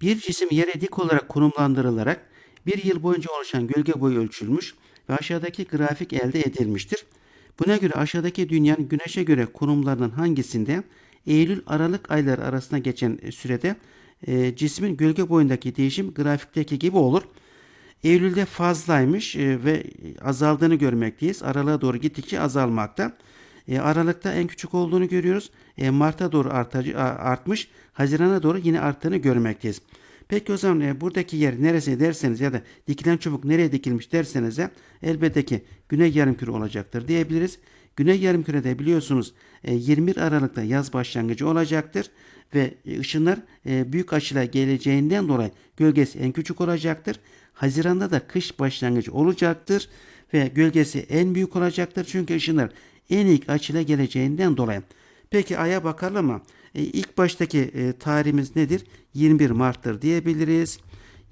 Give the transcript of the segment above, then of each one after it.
Bir cisim yere dik olarak konumlandırılarak bir yıl boyunca oluşan gölge boyu ölçülmüş ve aşağıdaki grafik elde edilmiştir. Buna göre aşağıdaki dünyanın güneşe göre konumlarının hangisinde Eylül-Aralık ayları arasında geçen sürede e, cismin gölge boyundaki değişim grafikteki gibi olur. Eylül'de fazlaymış e, ve azaldığını görmekteyiz. Aralığa doğru gittikçe azalmakta. E, Aralıkta en küçük olduğunu görüyoruz. E, Mart'a doğru artacı, artmış. Haziran'a doğru yine arttığını görmekteyiz. Peki o zaman e, buradaki yer neresi derseniz ya da dikilen çubuk nereye dikilmiş derseniz de elbette ki güney yarımküre olacaktır diyebiliriz. Güney yarımkürede biliyorsunuz e, 21 Aralık'ta yaz başlangıcı olacaktır ve e, ışınlar e, büyük açıyla geleceğinden dolayı gölgesi en küçük olacaktır. Haziranda da kış başlangıcı olacaktır ve gölgesi en büyük olacaktır çünkü ışınlar en ilk açıyla geleceğinden dolayı. Peki aya bakalım mı? E, ilk baştaki e, tarihimiz nedir? 21 Mart'tır diyebiliriz.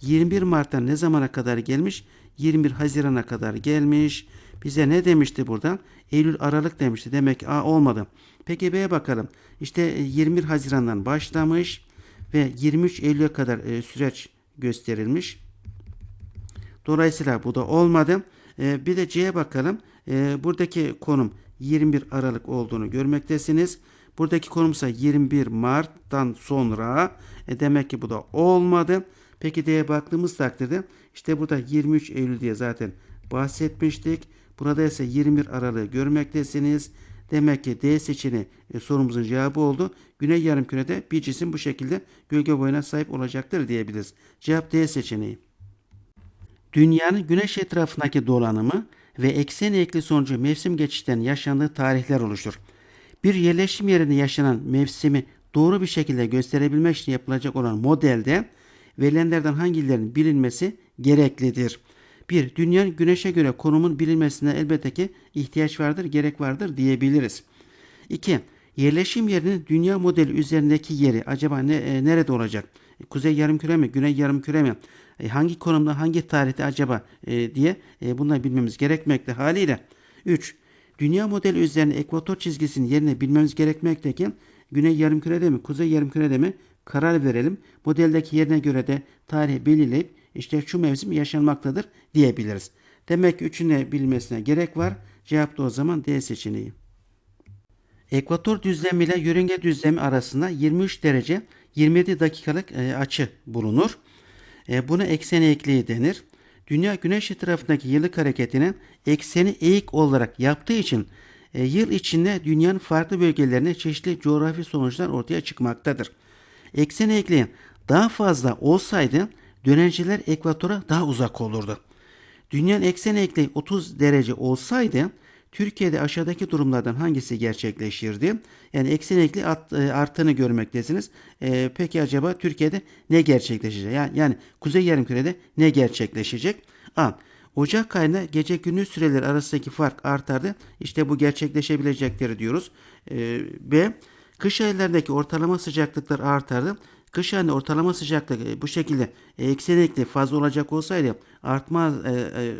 21 Mart'tan ne zamana kadar gelmiş? 21 Haziran'a kadar gelmiş. Bize ne demişti buradan? Eylül Aralık demişti. Demek A olmadı. Peki B'ye bakalım. İşte 21 Haziran'dan başlamış ve 23 Eylül'e kadar e, süreç gösterilmiş. Dolayısıyla bu da olmadı. E, bir de C'ye bakalım. E, buradaki konum 21 Aralık olduğunu görmektesiniz. Buradaki konumsa 21 Mart'tan sonra e demek ki bu da olmadı. Peki D'ye baktığımız takdirde işte burada 23 Eylül diye zaten bahsetmiştik. Burada ise 21 Aralık'ı görmektesiniz. Demek ki D seçeneği e, sorumuzun cevabı oldu. Güney yarımkürede bir cisim bu şekilde gölge boyuna sahip olacaktır diyebiliriz. Cevap D seçeneği. Dünyanın güneş etrafındaki dolanımı ve eksen ekli sonucu mevsim geçişlerinin yaşandığı tarihler oluşur. Bir yerleşim yerinde yaşanan mevsimi doğru bir şekilde gösterebilmek için yapılacak olan modelde verilenlerden hangilerinin bilinmesi gereklidir. 1. Dünyanın güneşe göre konumun bilinmesine elbette ki ihtiyaç vardır, gerek vardır diyebiliriz. 2. Yerleşim yerinin dünya modeli üzerindeki yeri acaba ne, e, nerede olacak? Kuzey yarımküre mi, güney yarımküre mi? E, hangi konumda, hangi tarihte acaba e, diye e, bunları bilmemiz gerekmekte haliyle. 3. Dünya modeli üzerine ekvator çizgisinin yerine bilmemiz gerekmekteki güney yarımkürede mi, kuzey yarımkürede mi karar verelim. Modeldeki yerine göre de tarihi belirleyip işte şu mevsim yaşanmaktadır diyebiliriz. Demek ki üçünü bilmesine gerek var. Cevap da o zaman D seçeneği. Ekvator düzlemi ile yörünge düzlemi arasında 23 derece 27 dakikalık e, açı bulunur. E, buna ekseni ekliği denir. Dünya güneş etrafındaki yıllık hareketinin ekseni eğik olarak yaptığı için e, yıl içinde dünyanın farklı bölgelerine çeşitli coğrafi sonuçlar ortaya çıkmaktadır. Ekseni ekleyen daha fazla olsaydı dönenciler ekvatora daha uzak olurdu. Dünyanın ekseni ekleği 30 derece olsaydı Türkiye'de aşağıdaki durumlardan hangisi gerçekleşirdi? Yani eksen ekli e, arttığını görmektesiniz. E, peki acaba Türkiye'de ne gerçekleşecek? Yani, yani Kuzey Yarımküre'de ne gerçekleşecek? A. Ocak ayında gece gündüz süreleri arasındaki fark artardı. İşte bu gerçekleşebilecekleri diyoruz. E, B. Kış aylarındaki ortalama sıcaklıklar artardı. Kış ayında ortalama sıcaklık e, bu şekilde eksenekli fazla olacak olsaydı artmaz e, e,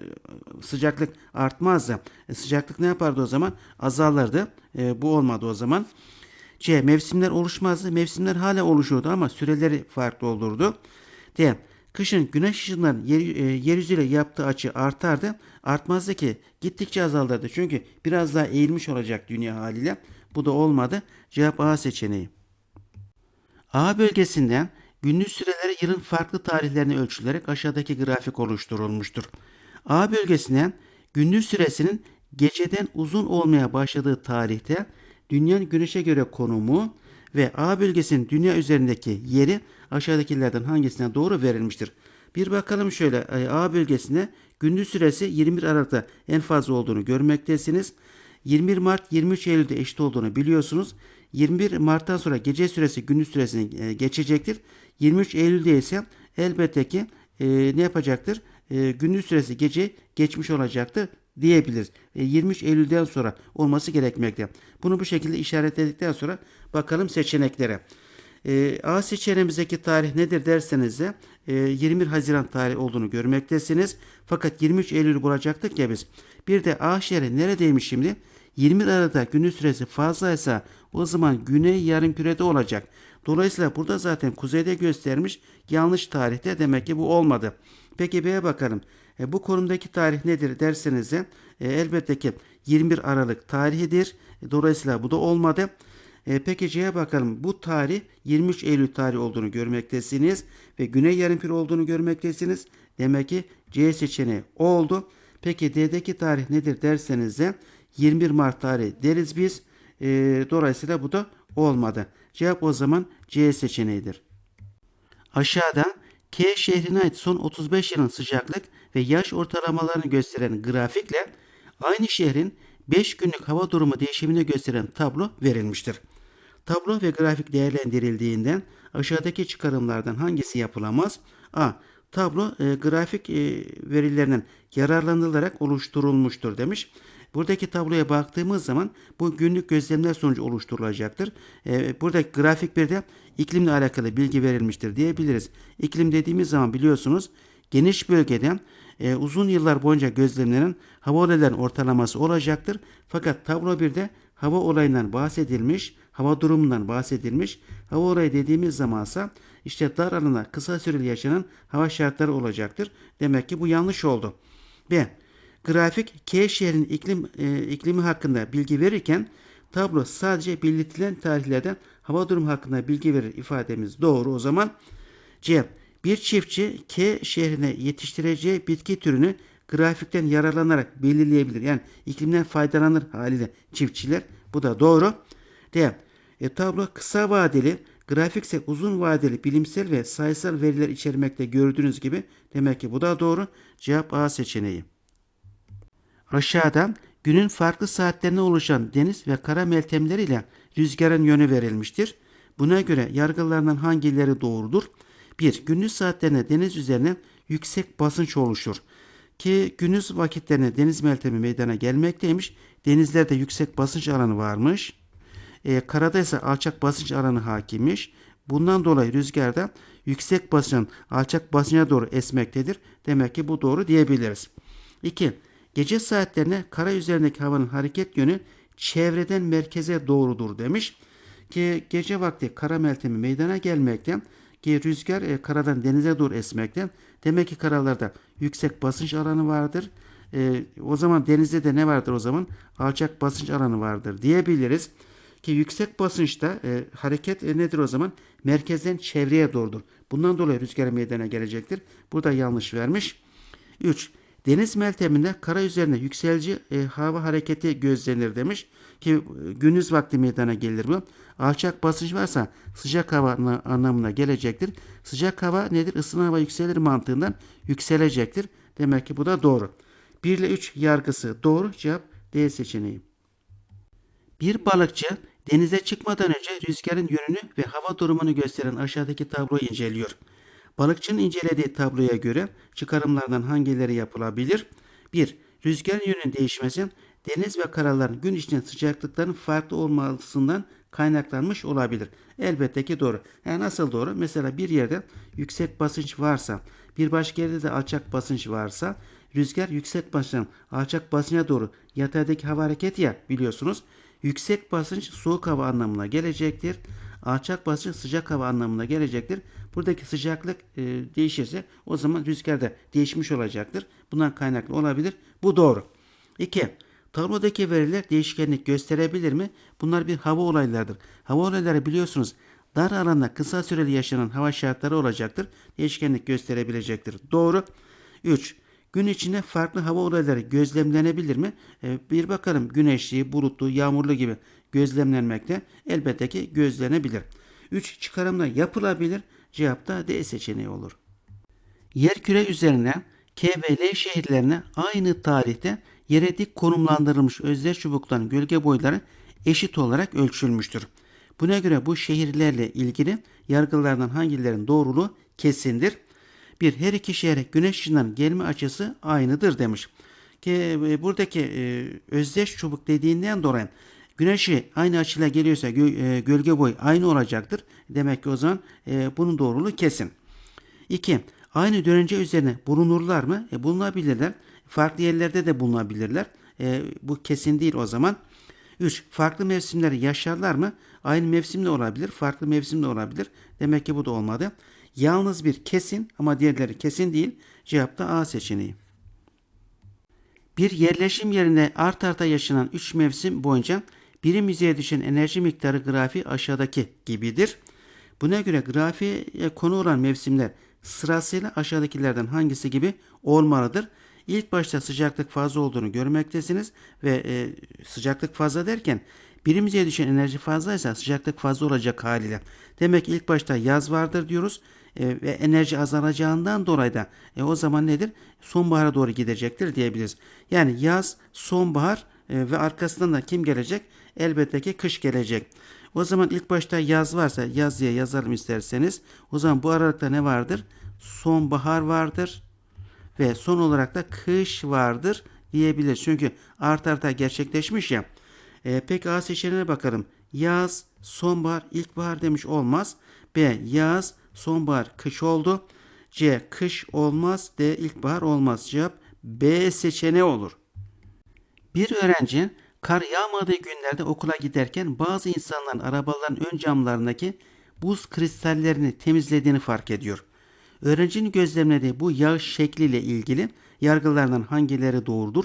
sıcaklık artmazdı. Sıcaklık ne yapardı o zaman? Azalırdı. Bu olmadı o zaman. C. Mevsimler oluşmazdı. Mevsimler hala oluşuyordu ama süreleri farklı olurdu. D. Kışın güneş ışınlarının yer, yeryüzüyle yaptığı açı artardı. Artmazdı ki gittikçe azalırdı. Çünkü biraz daha eğilmiş olacak dünya haliyle. Bu da olmadı. Cevap A seçeneği. A bölgesinden gündüz süreleri yılın farklı tarihlerine ölçülerek aşağıdaki grafik oluşturulmuştur. A bölgesinden gündüz süresinin geceden uzun olmaya başladığı tarihte dünyanın güneşe göre konumu ve A bölgesinin dünya üzerindeki yeri aşağıdakilerden hangisine doğru verilmiştir. Bir bakalım şöyle e, A bölgesine gündüz süresi 21 Aralık'ta en fazla olduğunu görmektesiniz. 21 Mart 23 Eylül'de eşit olduğunu biliyorsunuz. 21 Mart'tan sonra gece süresi gündüz süresini e, geçecektir. 23 Eylül'de ise elbette ki e, ne yapacaktır? E, gündüz süresi gece geçmiş olacaktır diyebiliriz. E, 23 Eylül'den sonra olması gerekmekte. Bunu bu şekilde işaretledikten sonra bakalım seçeneklere. E, A seçeneğimizdeki tarih nedir derseniz de e, 21 Haziran tarihi olduğunu görmektesiniz. Fakat 23 Eylül bulacaktık ya biz. Bir de A şehri neredeymiş şimdi? 20 arada günün süresi fazlaysa o zaman güney yarım kürede olacak. Dolayısıyla burada zaten kuzeyde göstermiş yanlış tarihte demek ki bu olmadı. Peki B'ye bakalım. E, bu konumdaki tarih nedir derseniz de e, elbette ki 21 Aralık tarihidir. E, dolayısıyla bu da olmadı. E, peki C'ye bakalım. Bu tarih 23 Eylül tarihi olduğunu görmektesiniz ve Güney Yarımküre olduğunu görmektesiniz. Demek ki C seçeneği oldu. Peki D'deki tarih nedir derseniz de 21 Mart tarihi deriz biz. E, dolayısıyla bu da olmadı. Cevap o zaman C seçeneğidir. Aşağıda K şehrine ait son 35 yılın sıcaklık ve yaş ortalamalarını gösteren grafikle aynı şehrin 5 günlük hava durumu değişimini gösteren tablo verilmiştir. Tablo ve grafik değerlendirildiğinden aşağıdaki çıkarımlardan hangisi yapılamaz? A. Tablo e, grafik e, verilerinden yararlanılarak oluşturulmuştur demiş. Buradaki tabloya baktığımız zaman bu günlük gözlemler sonucu oluşturulacaktır. E, buradaki grafik bir de iklimle alakalı bilgi verilmiştir diyebiliriz. İklim dediğimiz zaman biliyorsunuz geniş bölgede e, uzun yıllar boyunca gözlemlenen hava olaylarının ortalaması olacaktır. Fakat tablo bir de hava olayından bahsedilmiş, hava durumundan bahsedilmiş. Hava olayı dediğimiz zamansa işte dar alana kısa süreli yaşanan hava şartları olacaktır. Demek ki bu yanlış oldu. B. Grafik K şehrinin iklim e, iklimi hakkında bilgi verirken tablo sadece belirtilen tarihlerden hava durumu hakkında bilgi verir ifademiz doğru o zaman. C. Bir çiftçi K şehrine yetiştireceği bitki türünü grafikten yararlanarak belirleyebilir. Yani iklimden faydalanır haliyle çiftçiler. Bu da doğru. D. E, tablo kısa vadeli, grafikse uzun vadeli bilimsel ve sayısal veriler içermekte gördüğünüz gibi. Demek ki bu da doğru. Cevap A seçeneği. Aşağıda günün farklı saatlerine oluşan deniz ve kara meltemleriyle rüzgarın yönü verilmiştir. Buna göre yargılarından hangileri doğrudur? 1. Gündüz saatlerinde deniz üzerine yüksek basınç oluşur. Ki gündüz vakitlerinde deniz meltemi meydana gelmekteymiş. Denizlerde yüksek basınç alanı varmış. E, karada ise alçak basınç alanı hakimmiş. Bundan dolayı rüzgarda yüksek basıncın alçak basınca doğru esmektedir. Demek ki bu doğru diyebiliriz. 2. Gece saatlerine kara üzerindeki havanın hareket yönü çevreden merkeze doğrudur demiş. Ki gece vakti kara meltemi meydana gelmekten ki rüzgar e, karadan denize doğru esmekten. Demek ki karalarda yüksek basınç alanı vardır. E, o zaman denizde de ne vardır o zaman? Alçak basınç alanı vardır diyebiliriz. Ki yüksek basınçta e, hareket e, nedir o zaman? Merkezden çevreye doğrudur. Bundan dolayı rüzgar meydana gelecektir. Burada yanlış vermiş. 3. Deniz melteminde kara üzerine yükselci e, hava hareketi gözlenir demiş ki e, gündüz vakti meydana gelir bu. Alçak basınç varsa sıcak hava anlamına gelecektir. Sıcak hava nedir? Isınan hava yükselir mantığından yükselecektir. Demek ki bu da doğru. 1 ile 3 yargısı doğru. Cevap D seçeneği. Bir balıkçı denize çıkmadan önce rüzgarın yönünü ve hava durumunu gösteren aşağıdaki tabloyu inceliyor. Balıkçının incelediği tabloya göre çıkarımlardan hangileri yapılabilir? 1. Rüzgarın yönünün değişmesi deniz ve karaların gün içinde sıcaklıkların farklı olmasından kaynaklanmış olabilir. Elbette ki doğru. Yani nasıl doğru? Mesela bir yerde yüksek basınç varsa, bir başka yerde de alçak basınç varsa, rüzgar yüksek basınçtan alçak basınca doğru yataydaki hava hareketi ya biliyorsunuz. Yüksek basınç soğuk hava anlamına gelecektir. Alçak basınç sıcak hava anlamına gelecektir. Buradaki sıcaklık e, değişirse o zaman rüzgar da değişmiş olacaktır. Bundan kaynaklı olabilir. Bu doğru. 2. Tablodaki veriler değişkenlik gösterebilir mi? Bunlar bir hava olaylarıdır. Hava olayları biliyorsunuz dar alanda kısa süreli yaşanan hava şartları olacaktır. Değişkenlik gösterebilecektir. Doğru. 3. Gün içinde farklı hava olayları gözlemlenebilir mi? E, bir bakalım güneşli, bulutlu, yağmurlu gibi gözlemlenmekte elbette ki gözlenebilir. 3. Çıkarımda yapılabilir. Cevap da D seçeneği olur. Yerküre üzerine K ve L şehirlerine aynı tarihte yere dik konumlandırılmış özdeş çubukların gölge boyları eşit olarak ölçülmüştür. Buna göre bu şehirlerle ilgili yargılardan hangilerinin doğruluğu kesindir. Bir, her iki şehre güneş ışınlarının gelme açısı aynıdır demiş. Ki e, buradaki e, özdeş çubuk dediğinden dolayı güneşi aynı açıyla geliyorsa gö- e, gölge boyu aynı olacaktır. Demek ki o zaman e, bunun doğruluğu kesin. 2. Aynı dönence üzerine bulunurlar mı? E, bulunabilirler. Farklı yerlerde de bulunabilirler. E, bu kesin değil o zaman. 3. Farklı mevsimleri yaşarlar mı? Aynı mevsimde olabilir, farklı mevsimde olabilir. Demek ki bu da olmadı. Yalnız bir kesin ama diğerleri kesin değil. Cevap da A seçeneği. Bir yerleşim yerinde art arda yaşanan 3 mevsim boyunca birim yüzeye düşen enerji miktarı grafiği aşağıdaki gibidir. Buna göre grafiğe konu olan mevsimler sırasıyla aşağıdakilerden hangisi gibi olmalıdır? İlk başta sıcaklık fazla olduğunu görmektesiniz ve e, sıcaklık fazla derken birim yüzeye düşen enerji fazlaysa sıcaklık fazla olacak haliyle. Demek ki ilk başta yaz vardır diyoruz e, ve enerji azalacağından dolayı da e, o zaman nedir? Sonbahara doğru gidecektir diyebiliriz. Yani yaz, sonbahar e, ve arkasından da kim gelecek? Elbette ki kış gelecek. O zaman ilk başta yaz varsa yaz diye yazalım isterseniz. O zaman bu aralıkta ne vardır? Sonbahar vardır ve son olarak da kış vardır diyebiliriz. Çünkü art arta gerçekleşmiş ya. E, peki A seçeneğine bakalım. Yaz, sonbahar, ilkbahar demiş olmaz. B. Yaz, sonbahar, kış oldu. C. Kış olmaz. D. İlkbahar olmaz. Cevap B seçeneği olur. Bir öğrenci kar yağmadığı günlerde okula giderken bazı insanların arabaların ön camlarındaki buz kristallerini temizlediğini fark ediyor. Öğrencinin gözlemlediği bu yağış şekliyle ilgili yargılardan hangileri doğrudur?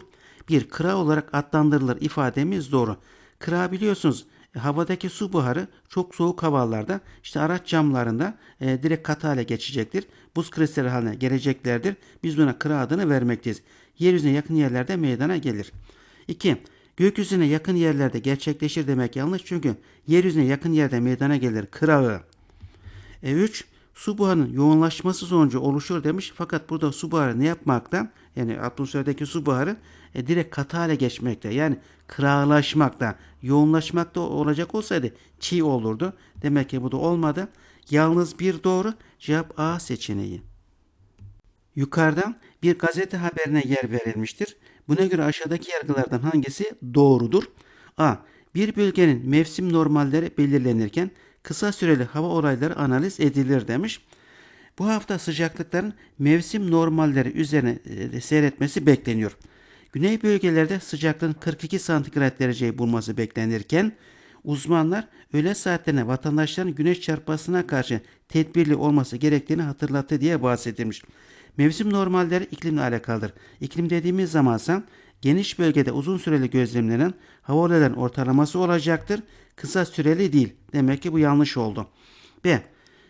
Bir kıra olarak adlandırılır ifademiz doğru. Kıra biliyorsunuz e, havadaki su buharı çok soğuk havalarda işte araç camlarında e, direkt katı hale geçecektir. Buz kristali haline geleceklerdir. Biz buna kıra adını vermekteyiz. Yeryüzüne yakın yerlerde meydana gelir. 2. Gökyüzüne yakın yerlerde gerçekleşir demek yanlış çünkü yeryüzüne yakın yerde meydana gelir kırağı. 3. Su buharının yoğunlaşması sonucu oluşur demiş fakat burada su buharı ne yapmakta? Yani atmosferdeki su buharı e, direkt katı hale geçmekte. Yani kırağılaşmakta, yoğunlaşmakta olacak olsaydı çiğ olurdu. Demek ki bu da olmadı. Yalnız bir doğru cevap A seçeneği. Yukarıdan bir gazete haberine yer verilmiştir. Buna göre aşağıdaki yargılardan hangisi doğrudur? A. Bir bölgenin mevsim normalleri belirlenirken kısa süreli hava olayları analiz edilir demiş. Bu hafta sıcaklıkların mevsim normalleri üzerine e, seyretmesi bekleniyor. Güney bölgelerde sıcaklığın 42 santigrat dereceyi bulması beklenirken uzmanlar öğle saatlerine vatandaşların güneş çarpmasına karşı tedbirli olması gerektiğini hatırlattı diye bahsedilmiş. Mevsim normalleri iklimle alakalıdır. İklim dediğimiz zamansa geniş bölgede uzun süreli gözlemlenen hava olaylarının ortalaması olacaktır. Kısa süreli değil. Demek ki bu yanlış oldu. B.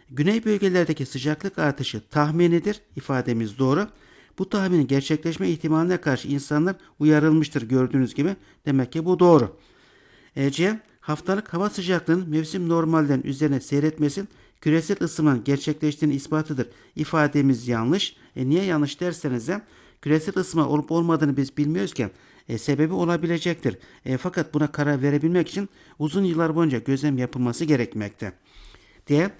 Güney bölgelerdeki sıcaklık artışı tahminidir. İfademiz doğru. Bu tahminin gerçekleşme ihtimaline karşı insanlar uyarılmıştır gördüğünüz gibi. Demek ki bu doğru. E, C. Haftalık hava sıcaklığının mevsim normalden üzerine seyretmesi küresel ısınmanın gerçekleştiğini ispatıdır. İfademiz yanlış. E, niye yanlış derseniz de küresel ısınma olup olmadığını biz bilmiyoruzken e, sebebi olabilecektir. E, fakat buna karar verebilmek için uzun yıllar boyunca gözlem yapılması gerekmekte. D.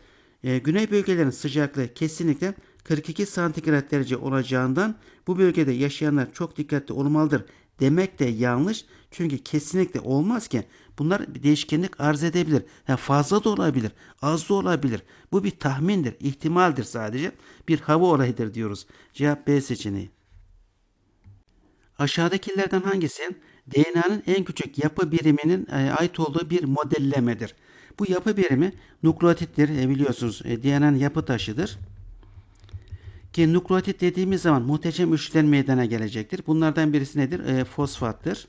E, güney bölgelerin sıcaklığı kesinlikle 42 santigrat derece olacağından bu bölgede yaşayanlar çok dikkatli olmalıdır demek de yanlış. Çünkü kesinlikle olmaz ki bunlar bir değişkenlik arz edebilir. Yani fazla da olabilir, az da olabilir. Bu bir tahmindir, ihtimaldir sadece. Bir hava olayıdır diyoruz. Cevap B seçeneği. Aşağıdakilerden hangisi DNA'nın en küçük yapı biriminin e, ait olduğu bir modellemedir? Bu yapı birimi nukleotittir. E, biliyorsunuz e, DNA'nın yapı taşıdır. Ki nukleotit dediğimiz zaman muhteşem üçgen meydana gelecektir. Bunlardan birisi nedir? E, fosfattır.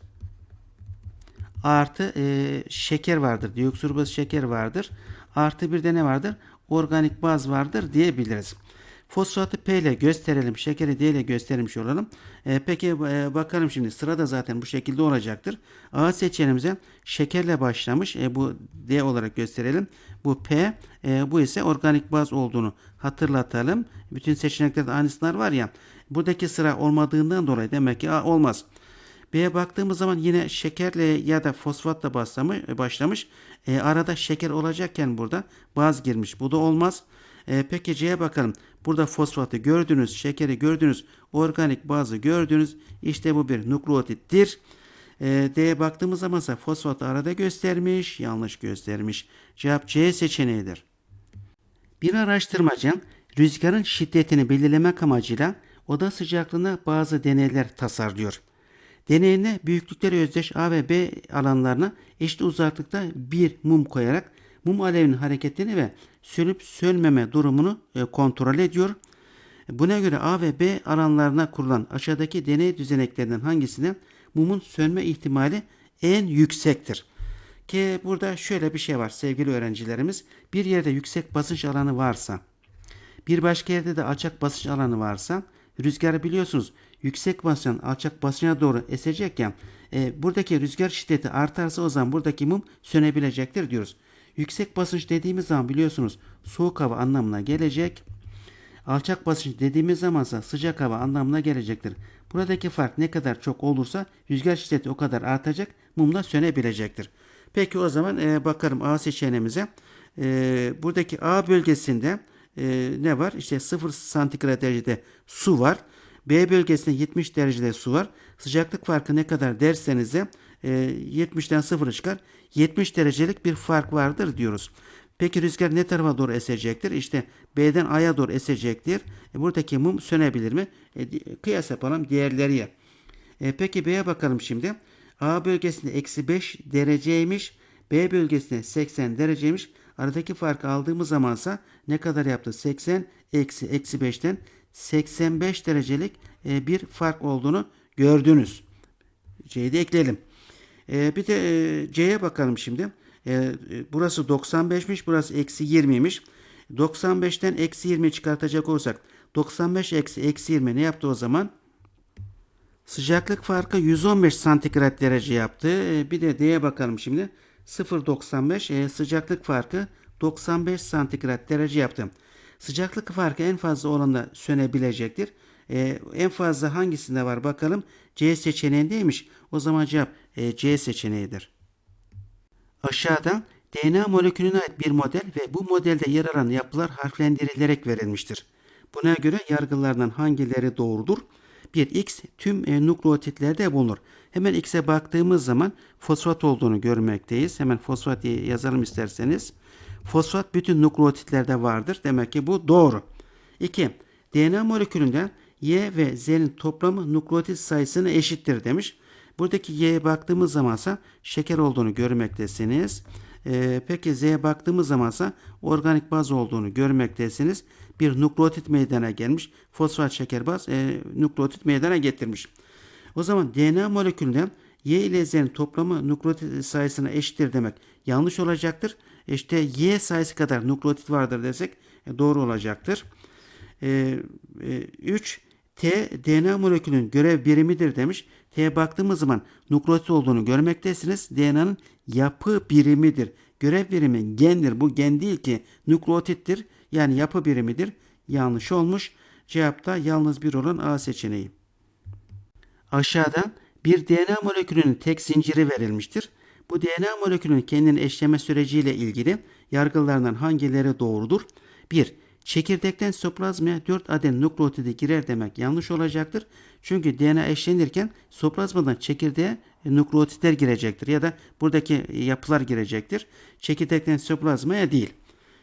Artı e, şeker vardır. Deoksirriboz şeker vardır. Artı bir de ne vardır? Organik baz vardır diyebiliriz. Fosfatı P ile gösterelim. Şekeri D ile göstermiş olalım. E, peki e, bakalım şimdi. Sırada zaten bu şekilde olacaktır. A seçeneğimize şekerle başlamış. E, bu D olarak gösterelim. Bu P. E, bu ise organik baz olduğunu hatırlatalım. Bütün seçeneklerde aynısılar var ya. Buradaki sıra olmadığından dolayı demek ki A olmaz. B'ye baktığımız zaman yine şekerle ya da fosfatla başlamış. başlamış. E, arada şeker olacakken burada baz girmiş. Bu da olmaz. E, peki C'ye bakalım. Burada fosfatı gördünüz, şekeri gördünüz, organik bazı gördünüz. İşte bu bir nukleotittir. E, D'ye baktığımız zaman ise fosfatı arada göstermiş, yanlış göstermiş. Cevap C seçeneğidir. Bir araştırmacı rüzgarın şiddetini belirlemek amacıyla oda sıcaklığına bazı deneyler tasarlıyor. Deneyinde büyüklükleri özdeş A ve B alanlarına eşit uzaklıkta bir mum koyarak mum alevinin hareketini ve sönüp sönmeme durumunu e, kontrol ediyor. Buna göre A ve B alanlarına kurulan aşağıdaki deney düzeneklerinden hangisinde mumun sönme ihtimali en yüksektir? Ki burada şöyle bir şey var sevgili öğrencilerimiz. Bir yerde yüksek basınç alanı varsa, bir başka yerde de alçak basınç alanı varsa, rüzgarı biliyorsunuz yüksek basınçtan alçak basınca doğru esecekken e, buradaki rüzgar şiddeti artarsa o zaman buradaki mum sönebilecektir diyoruz. Yüksek basınç dediğimiz zaman biliyorsunuz soğuk hava anlamına gelecek. Alçak basınç dediğimiz zamansa sıcak hava anlamına gelecektir. Buradaki fark ne kadar çok olursa rüzgar şiddeti o kadar artacak, mum da sönebilecektir. Peki o zaman e, bakalım A seçeneğimize. E, buradaki A bölgesinde e, ne var? İşte 0 santigrat derecede su var. B bölgesinde 70 derecede su var. Sıcaklık farkı ne kadar derseniz de e, 70'ten 0 çıkar. 70 derecelik bir fark vardır diyoruz. Peki rüzgar ne tarafa doğru esecektir? İşte B'den A'ya doğru esecektir. E, buradaki mum sönebilir mi? E, kıyas yapalım diğerleriye. E, peki B'ye bakalım şimdi. A bölgesinde eksi 5 dereceymiş. B bölgesinde 80 dereceymiş. Aradaki farkı aldığımız zamansa ne kadar yaptı? 80 eksi eksi 5'ten 85 derecelik e, bir fark olduğunu gördünüz. C'yi de ekleyelim. E, bir de e, C'ye bakalım şimdi. E, burası 95'miş, burası eksi 20'ymiş. 95'ten eksi 20 çıkartacak olursak 95 eksi eksi 20 ne yaptı o zaman? Sıcaklık farkı 115 santigrat derece yaptı. Bir de D'ye bakalım şimdi. 0.95 e, sıcaklık farkı 95 santigrat derece yaptı. Sıcaklık farkı en fazla olanda sönebilecektir. E, en fazla hangisinde var bakalım. C seçeneğindeymiş. O zaman cevap e, C seçeneğidir. Aşağıda DNA molekülüne ait bir model ve bu modelde yer alan yapılar harflendirilerek verilmiştir. Buna göre yargılardan hangileri doğrudur? 1. X tüm e, nukleotitlerde bulunur. Hemen X'e baktığımız zaman fosfat olduğunu görmekteyiz. Hemen fosfat diye yazalım isterseniz. Fosfat bütün nukleotitlerde vardır. Demek ki bu doğru. 2. DNA molekülünden Y ve Z'nin toplamı nukleotit sayısına eşittir demiş. Buradaki Y'ye baktığımız zamansa şeker olduğunu görmektesiniz. Ee, peki Z'ye baktığımız zamansa organik baz olduğunu görmektesiniz. Bir nukleotit meydana gelmiş. Fosfat şeker baz e, nukleotit meydana getirmiş. O zaman DNA molekülünden Y ile Z'nin toplamı nukleotit sayısına eşittir demek yanlış olacaktır. İşte Y sayısı kadar nukleotit vardır desek e, doğru olacaktır. 3. E, e, T DNA molekülünün görev birimidir demiş. T'ye baktığımız zaman nukleotit olduğunu görmektesiniz. DNA'nın yapı birimidir. Görev birimi gendir. Bu gen değil ki nukleotittir. Yani yapı birimidir. Yanlış olmuş. Cevapta yalnız bir olan A seçeneği. Aşağıda bir DNA molekülünün tek zinciri verilmiştir. Bu DNA molekülünün kendini eşleme süreciyle ilgili yargılarından hangileri doğrudur? 1. Çekirdekten sitoplazmaya 4 adet nukleotidi girer demek yanlış olacaktır. Çünkü DNA eşlenirken sitoplazmadan çekirdeğe nukleotitler girecektir ya da buradaki yapılar girecektir. Çekirdekten sitoplazmaya değil.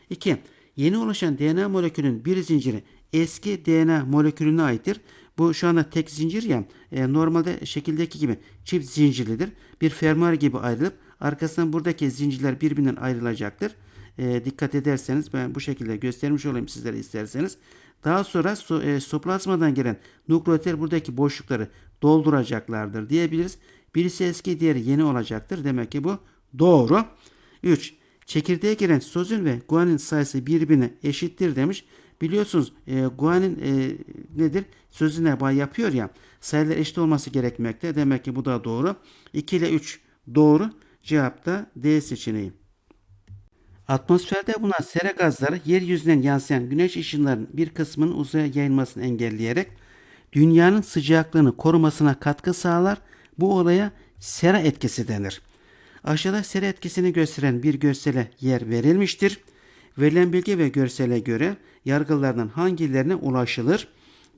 2. Yeni oluşan DNA molekülünün bir zinciri eski DNA molekülüne aittir. Bu şu anda tek zincir ya e, normalde şekildeki gibi çift zincirlidir. Bir fermuar gibi ayrılıp arkasından buradaki zincirler birbirinden ayrılacaktır. E, dikkat ederseniz ben bu şekilde göstermiş olayım sizlere isterseniz. Daha sonra so, e, soplazmadan gelen nukleotler buradaki boşlukları dolduracaklardır diyebiliriz. Birisi eski diğeri yeni olacaktır. Demek ki bu doğru. 3. Çekirdeğe giren sitozin ve guanin sayısı birbirine eşittir demiş. Biliyorsunuz e, guanin e, nedir? Sözüne bağ yapıyor ya. Sayılar eşit olması gerekmekte. Demek ki bu da doğru. 2 ile 3 doğru. Cevap da D seçeneği. Atmosferde bulunan sera gazları yeryüzünden yansıyan güneş ışınlarının bir kısmının uzaya yayılmasını engelleyerek dünyanın sıcaklığını korumasına katkı sağlar. Bu olaya sera etkisi denir. Aşağıda sera etkisini gösteren bir görsele yer verilmiştir. Verilen bilgi ve görsele göre yargılardan hangilerine ulaşılır?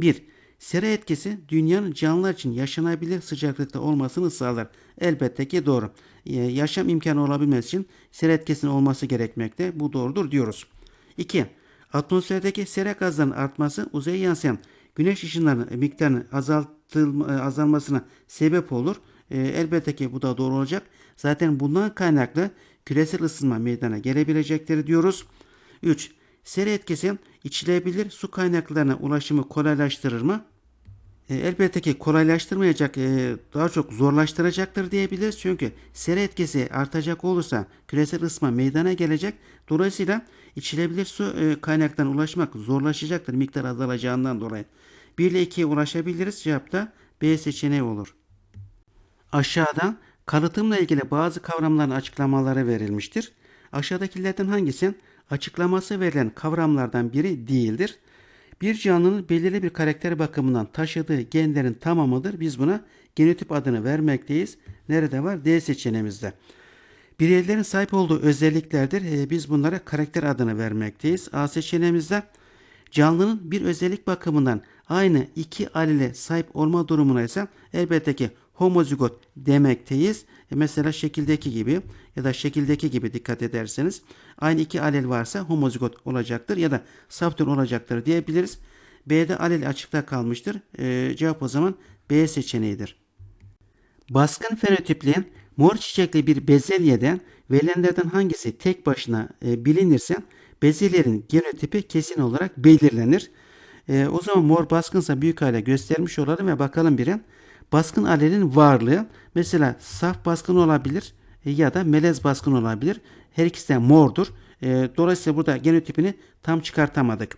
1. Sera etkisi dünyanın canlılar için yaşanabilir sıcaklıkta olmasını sağlar. Elbette ki doğru. Ee, yaşam imkanı olabilmesi için sera etkisinin olması gerekmekte. Bu doğrudur diyoruz. 2. Atmosferdeki sera gazlarının artması uzaya yansıyan güneş ışınlarının miktarını azalt azaltılma, e, azalmasına sebep olur. E, elbette ki bu da doğru olacak. Zaten bundan kaynaklı küresel ısınma meydana gelebilecektir diyoruz. 3. Sera etkisi içilebilir su kaynaklarına ulaşımı kolaylaştırır mı? E, elbette ki kolaylaştırmayacak, e, daha çok zorlaştıracaktır diyebiliriz. Çünkü sera etkisi artacak olursa küresel ısınma meydana gelecek. Dolayısıyla içilebilir su e, ulaşmak zorlaşacaktır miktar azalacağından dolayı. 1 ile 2'ye ulaşabiliriz. Cevap da B seçeneği olur. Aşağıda kalıtımla ilgili bazı kavramların açıklamaları verilmiştir. Aşağıdakilerden hangisi açıklaması verilen kavramlardan biri değildir? Bir canlının belirli bir karakter bakımından taşıdığı genlerin tamamıdır. Biz buna genotip adını vermekteyiz. Nerede var? D seçeneğimizde. Bireylerin sahip olduğu özelliklerdir. Ee, Biz bunlara karakter adını vermekteyiz. A seçeneğimizde canlının bir özellik bakımından aynı iki alele sahip olma durumuna ise elbette ki homozigot demekteyiz. E mesela şekildeki gibi ya da şekildeki gibi dikkat ederseniz aynı iki alel varsa homozigot olacaktır ya da saf tür olacaktır diyebiliriz. B'de alel açıkta kalmıştır. E, cevap o zaman B seçeneğidir. Baskın fenotipli mor çiçekli bir bezelyeden verilenlerden hangisi tek başına e, bilinirse bezelyelerin genotipi kesin olarak belirlenir. E, o zaman mor baskınsa büyük hale göstermiş olalım ve bakalım bir baskın alelin varlığı mesela saf baskın olabilir e, ya da melez baskın olabilir. Her ikisi de mordur. E, dolayısıyla burada genotipini tam çıkartamadık.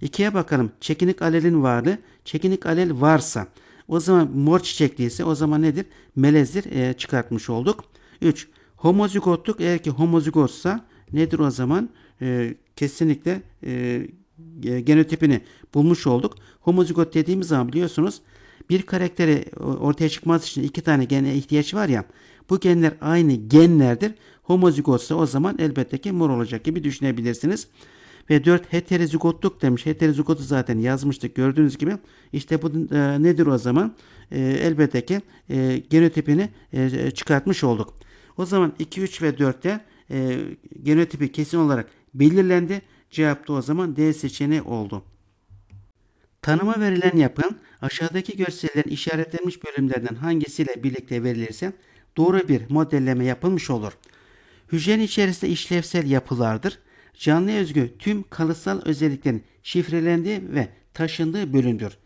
İkiye bakalım. Çekinik alelin varlığı. Çekinik alel varsa o zaman mor çiçekliyse o zaman nedir? Melezdir. E, çıkartmış olduk. 3. Homozigotluk eğer ki homozigotsa nedir o zaman? E, kesinlikle e, genotipini bulmuş olduk. Homozigot dediğimiz zaman biliyorsunuz bir karakteri ortaya çıkması için iki tane gene ihtiyaç var ya bu genler aynı genlerdir. Homozigotsa o zaman elbette ki mor olacak gibi düşünebilirsiniz. Ve 4 heterozigotluk demiş. Heterozigotu zaten yazmıştık gördüğünüz gibi. İşte bu e, nedir o zaman? E, elbette ki e, genotipini e, çıkartmış olduk. O zaman 2, 3 ve 4'te e, genotipi kesin olarak belirlendi. Cevap da o zaman D seçeneği oldu. Tanıma verilen yapı aşağıdaki görsellerin işaretlenmiş bölümlerden hangisiyle birlikte verilirse doğru bir modelleme yapılmış olur. Hücrenin içerisinde işlevsel yapılardır. Canlıya özgü tüm kalıtsal özelliklerin şifrelendiği ve taşındığı bölümdür.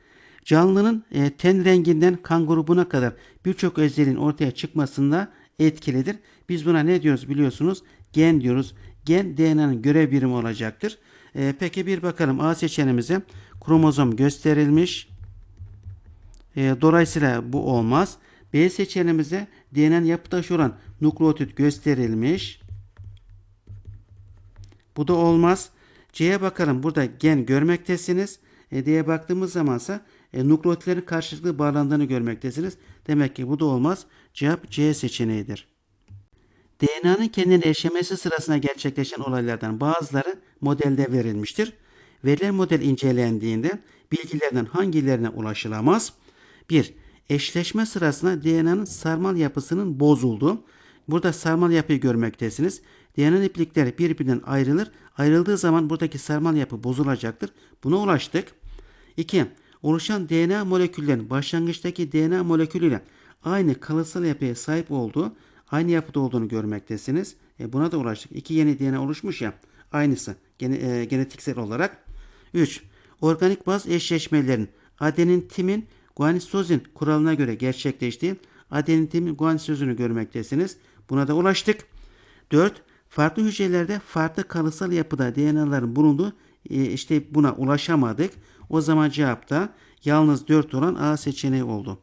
Canlının e, ten renginden kan grubuna kadar birçok özelliğin ortaya çıkmasında etkilidir. Biz buna ne diyoruz biliyorsunuz? Gen diyoruz. Gen DNA'nın görev birimi olacaktır. E, peki bir bakalım A seçeneğimize kromozom gösterilmiş. E, dolayısıyla bu olmaz. B seçeneğimize DNA'nın yapı taşı olan nukleotit gösterilmiş. Bu da olmaz. C'ye bakalım. Burada gen görmektesiniz. E, D'ye baktığımız zamansa e, nukleotitlerin karşılıklı bağlandığını görmektesiniz. Demek ki bu da olmaz. Cevap C seçeneğidir. DNA'nın kendini eşlemesi sırasında gerçekleşen olaylardan bazıları modelde verilmiştir. Verilen model incelendiğinde bilgilerden hangilerine ulaşılamaz? 1. Eşleşme sırasında DNA'nın sarmal yapısının bozulduğu. Burada sarmal yapıyı görmektesiniz. DNA iplikleri birbirinden ayrılır. Ayrıldığı zaman buradaki sarmal yapı bozulacaktır. Buna ulaştık. 2. Oluşan DNA moleküllerin başlangıçtaki DNA molekülüyle aynı kalıtsal yapıya sahip olduğu, aynı yapıda olduğunu görmektesiniz. E buna da ulaştık. İki yeni DNA oluşmuş ya. Aynısı gene, e, genetiksel olarak. 3. Organik baz eşleşmelerin adenin timin guanisozin kuralına göre gerçekleştiği adenin timin guanisozinu görmektesiniz. Buna da ulaştık. 4. Farklı hücrelerde farklı kalıtsal yapıda DNA'ların bulunduğu e, işte buna ulaşamadık. O zaman cevap da yalnız 4 olan A seçeneği oldu.